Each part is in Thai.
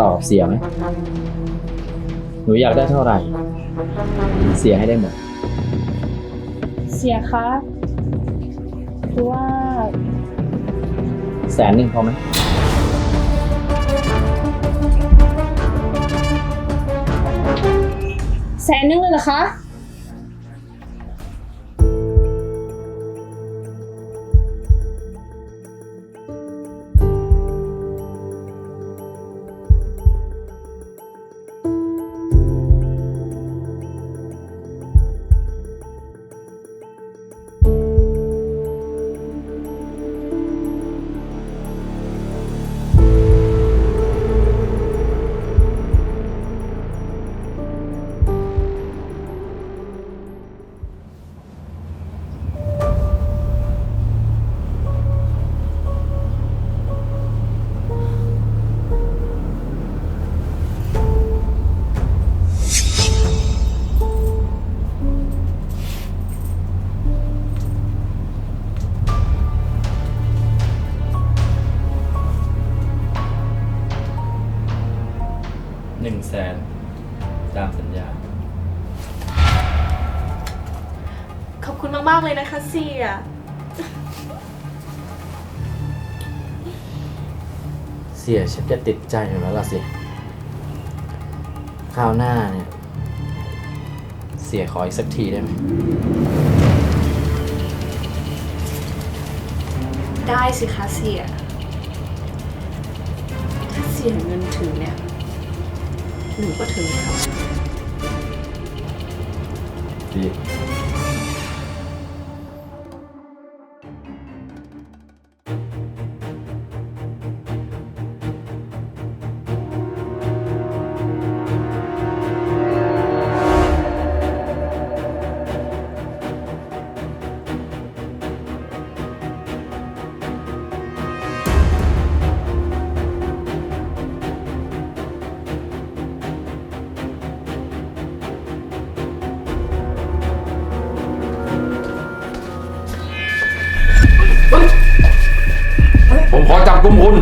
ต่อกับเสียไหม หนูอยากได้เท่าไหร่ เสียให้ได้หมด เสียคะคือว่า แสนหนึ่งพอไหม แสนนึงเลยเหรอคะ หนึ่งแสนตามสัญญา ขอบคุณมาก ๆ เลยนะคะเสียเสียฉันจะติดใจอยู่แล้วล่ะสิคราวหน้าเนี่ย เสียขออีกสักทีได้ไหม ได้สิคะเสียถ้าเสียเงินถึงเนี่ย หนูก็ถึงค่ะดี กุมคุณ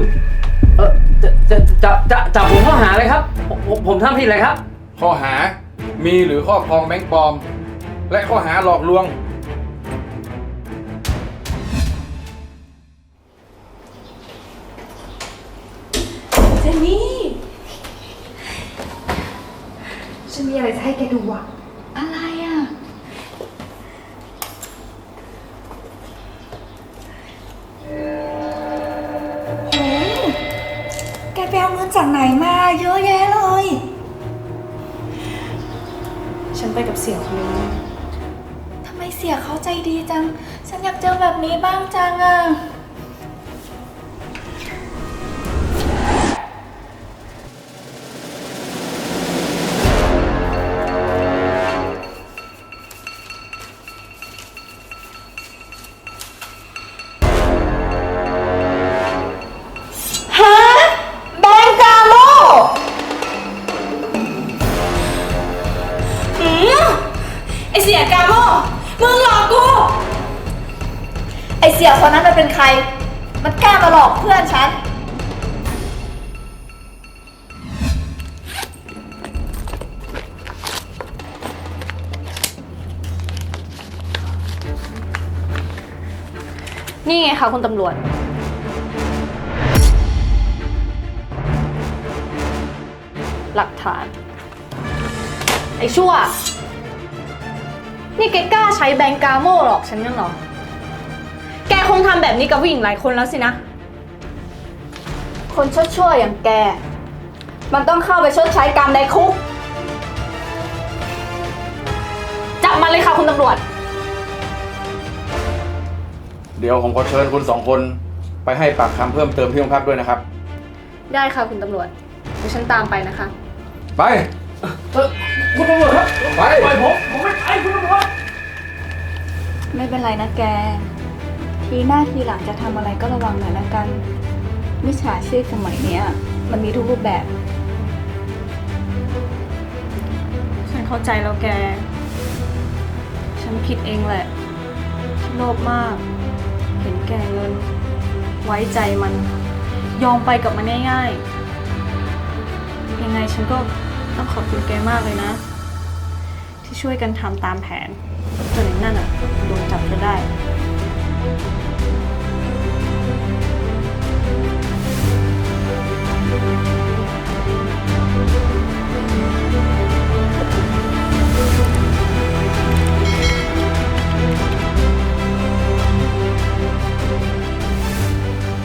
เออจะจะจะจะจับผมข้อหาอะไรครับ ผมผมผมทำผิดอะไรครับ ข้อหามีหรือครอบครองแบงค์ปลอม และข้อหาหลอกลวง เจนนี่ ฉันมีอะไรจะให้แกดูอะ จากไหนมาเยอะแยะเลย ฉันไปกับเสียคนนึงทำไมเสียเขาใจดีจัง ฉันอยากเจอแบบนี้บ้างจังอะ ไอเสียกาโมมึงหลอกกู ไอเสี่ยคนนั้นมันเป็นใคร มันกล้ามาหลอกเพื่อนฉัน นี่ไงคะคุณตำรวจ หลักฐาน ไอ้ชั่ว นี่แกกล้าใช้แบงก์กาโม่หรอกฉันยังเหรอ แกคงทำแบบนี้กับผู้หญิงหลายคนแล้วสินะ คนชั่วๆอย่างแก มันต้องเข้าไปชดใช้กรรมในคุก จับมันเลยค่ะคุณตำรวจ เดี๋ยวผมขอเชิญคุณสองคนไปให้ปากคำเพิ่มเติมที่โรงพักด้วยนะครับ ได้ค่ะคุณตำรวจเดี๋ยวฉันตามไปนะคะ ไป คุณตำรวจครับ ไปปล่อยผม เป็นไรนะแก ทีหน้าทีหลังจะทำอะไรก็ระวังหน่อยละกันมิจฉาชีพสมัยเนี้ย มันมีทุกรูปแบบ ฉันเข้าใจแล้วแก ฉันผิดเองแหละโลภมาก เห็นแก่เงิน ไว้ใจมัน ยอมไปกับมันง่ายๆ ยังไงฉันก็ต้องขอบคุณแกมากเลยนะ ที่ช่วยกันทำตามแผนจนไอ้นั่นอะโดน ได้ข